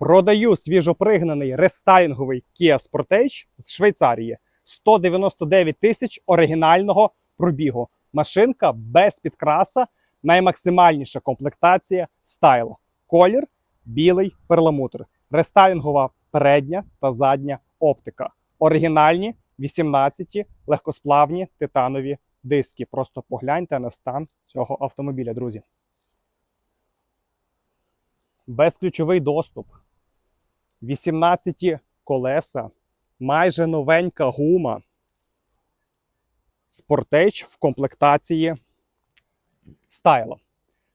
Продаю свіжопригнаний рестайлінговий Kia Sportage з Швейцарії. 199 тисяч оригінального пробігу. Машинка без підкраса, наймаксимальніша комплектація стайл. Колір білий перламутр. Рестайлінгова передня та задня оптика. Оригінальні 18 легкосплавні титанові диски. Просто погляньте на стан цього автомобіля, друзі. Безключовий доступ. 18 колеса, майже новенька гума. Спортейч в комплектації стайло.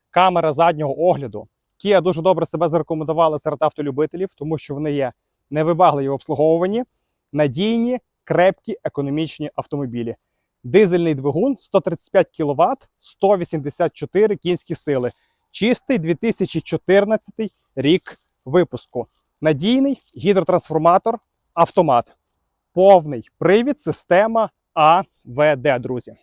Камера заднього огляду. Kia дуже добре себе зарекомендувала серед автолюбителів, тому що вони є невибагливі в обслуговуванні, надійні, крепкі, економічні автомобілі. Дизельний двигун 135 кВт, 184 кінські сили. Чистий 2014 рік випуску. Надійний гідротрансформатор, автомат. Повний привід, система АВД, друзі.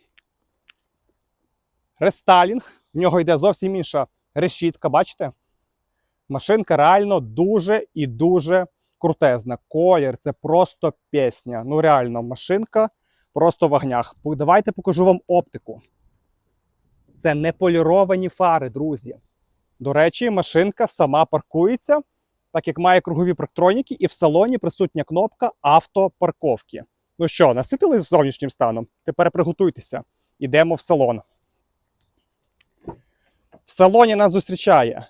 Рестайлінг. В нього йде зовсім інша решітка, бачите? Машинка реально дуже і дуже крутезна. Колір це просто пісня. Ну, реально, машинка просто в огнях. Давайте покажу вам оптику. Це не поліровані фари, друзі. До речі, машинка сама паркується, так як має кругові парктроніки, і в салоні присутня кнопка автопарковки. Ну що, наситились зовнішнім станом? Тепер приготуйтеся. Ідемо в салон. В салоні нас зустрічає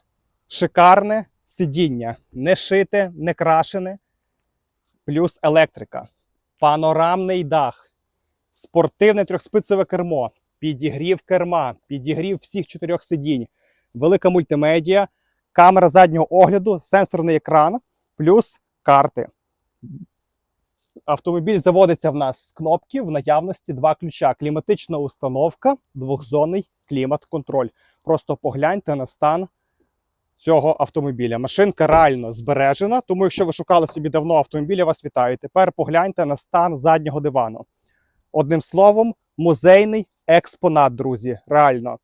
шикарне сидіння, не шите, не крашене, плюс електрика, панорамний дах, спортивне трьохспицеве кермо, підігрів керма, підігрів всіх чотирьох сидінь, велика мультимедіа, камера заднього огляду, сенсорний екран, плюс карти. Автомобіль заводиться в нас з кнопки в наявності два ключа: кліматична установка, двохзонний клімат-контроль. Просто погляньте на стан цього автомобіля. Машинка реально збережена, тому якщо ви шукали собі давно автомобіль, я вас вітаю. Тепер погляньте на стан заднього дивану. Одним словом, музейний експонат, друзі. Реально.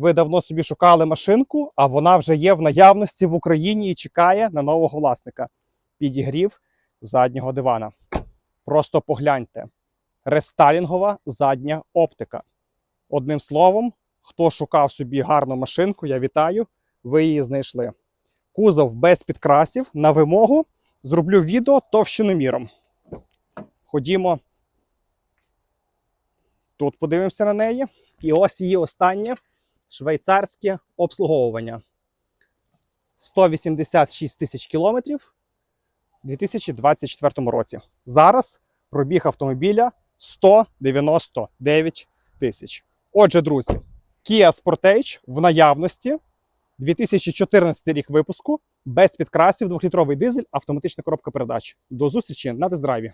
Ви давно собі шукали машинку, а вона вже є в наявності в Україні і чекає на нового власника. Підігрів заднього дивана. Просто погляньте. Рестайлінгова задня оптика. Одним словом, хто шукав собі гарну машинку, я вітаю, ви її знайшли. Кузов без підкрасів на вимогу. Зроблю відео товщиноміром. Ходімо. Тут подивимося на неї. І ось її останнє швейцарське обслуговування. 186 тисяч кілометрів у 2024 році. Зараз пробіг автомобіля 199 тисяч. Отже, друзі, Kia Sportage в наявності 2014 рік випуску без підкрасів, 2-літровий дизель, автоматична коробка передач. До зустрічі на тест-драйві.